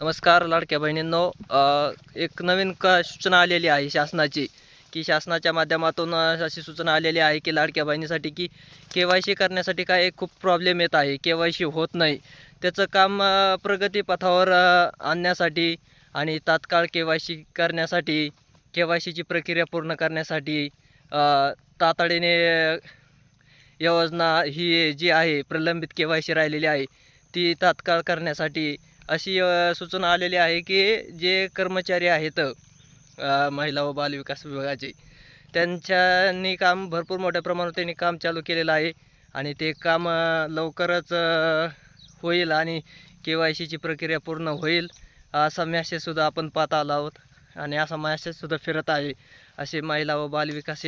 नमस्कार लाडक्या बहिणींनो. एक नवीन क सूचना आलेली आहे शासनाची की शासनाच्या माध्यमातून अशी सूचना आलेली आहे की लाडक्या बहिणीसाठी की के वाय सी करण्यासाठी काय खूप प्रॉब्लेम येत आहे. के वाय सी होत नाही. त्याचं काम प्रगतीपथावर आणण्यासाठी आणि तात्काळ के वाय सी करण्यासाठी के वाय सीची प्रक्रिया पूर्ण करण्यासाठी तातडीने योजना ही जी आहे प्रलंबित के वाय सी राहिलेली आहे ती तात्काळ करण्यासाठी अशी सूचना आलेली आहे की जे कर्मचारी आहेत महिला व बालविकास विभागाचे त्यांच्यानी काम भरपूर मोठ्या प्रमाणात त्यांनी काम चालू केलेलं आहे आणि ते काम लवकरच होईल आणि के वाय सीची प्रक्रिया पूर्ण होईल असा मॅसेजसुद्धा आपण पाहत आलो आहोत आणि असा मॅसेजसुद्धा फिरत आहे. असे महिला व बालविकास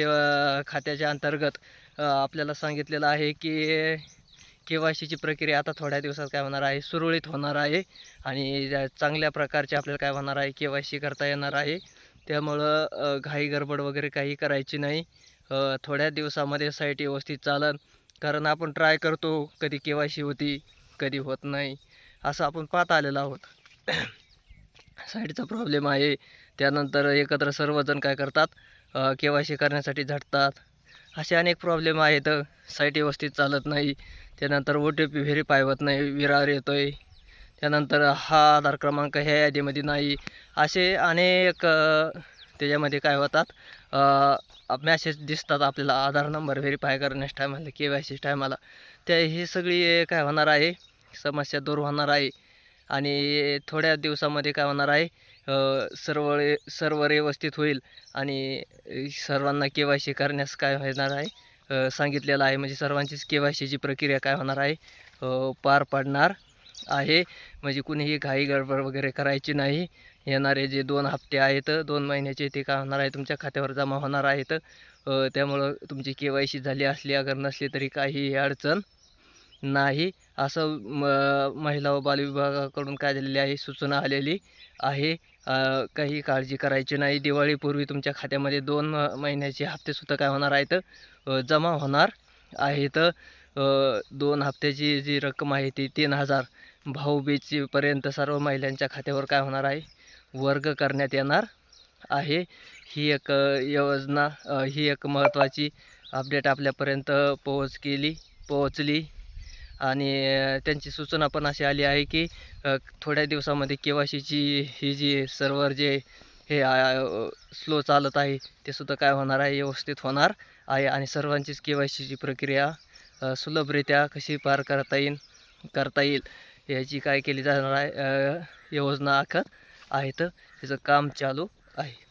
खात्याच्या अंतर्गत आपल्याला सांगितलेलं आहे की के वाय सीची प्रक्रिया आता थोड्या दिवसात काय होणार आहे सुरळीत होणार आहे आणि चांगल्या प्रकारचे आपल्याला काय होणार आहे के वाय सी करता येणार आहे. त्यामुळं घाई गडबड वगैरे काही करायची नाही. थोड्या दिवसामध्ये साईट व्यवस्थित चालन. कारण आपण ट्राय करतो कधी के वाय सी होती कधी होत नाही. असं आपण पाहत आलेलो आहोत. साईटचा प्रॉब्लेम आहे. त्यानंतर एकत्र सर्वजण काय करतात के वाय सी करण्यासाठी झटतात. असे अनेक प्रॉब्लेम आहेत. साईट व्यवस्थित चालत नाही. त्यानंतर ओ टी पी व्हेरीफाय होत नाही. विरार येतो आहे त्यानंतर हा आधार क्रमांक ह्या यादीमध्ये नाही. असे अनेक त्याच्यामध्ये काय होतात? मॅसेज दिसतात आपल्याला. आधार नंबर व्हेरीफाय करण्यास टायमाला के वाय सी टायमाला त्या ही सगळी काय होणार आहे? समस्या दूर होणार आहे. आणि थोड्या दिवसामध्ये काय होणार आहे? सर्व सर्व व्यवस्थित होईल आणि सर्वांना के वाय सी करण्यास काय होणार आहे? सांगितलेलं आहे म्हणजे सर्वांचीच के वाय सीची प्रक्रिया काय होणार आहे? पार पडणार आहे. म्हणजे कुणीही घाई गडबड वगैरे करायची नाही. येणारे जे दोन हप्ते आहेत दोन महिन्याचे ते काय होणार आहे? तुमच्या खात्यावर जमा होणार आहेत. त्यामुळं तुमची के वाय सी झाली असली अगर नसली तरी काही अडचण नाही. असं म महिला व बालविभागाकडून काय झालेली आहे सूचना आलेली आहे. काही काळजी करायची नाही. दिवाळीपूर्वी तुमच्या खात्यामध्ये दोन महिन्याचे हप्तेसुद्धा काय होणार आहेत? जमा होणार आहेत. दोन हप्त्याची जी रक्कम आहे ती तीन हजार. भाऊबीजपर्यंत सर्व महिलांच्या खात्यावर काय होणार आहे? वर्ग करण्यात येणार आहे. ही एक योजना ही एक महत्त्वाची अपडेट आपल्यापर्यंत पोहोच केली पोहोचली. आणि त्यांची सूचना पण अशी आली आहे की थोड्या दिवसामध्ये के वाय सीची ही जी सर्वर जे हे स्लो चालत आहे ते सुद्धा काय होणार आहे व्यवस्थित होणार आहे आणि सर्वांचीच के वाय सीची प्रक्रिया सुलभरित्या कशी पार करता येईल करता येईल याची काय केली जाणार आहे योजना आखत आहेत त्याचं काम चालू आहे.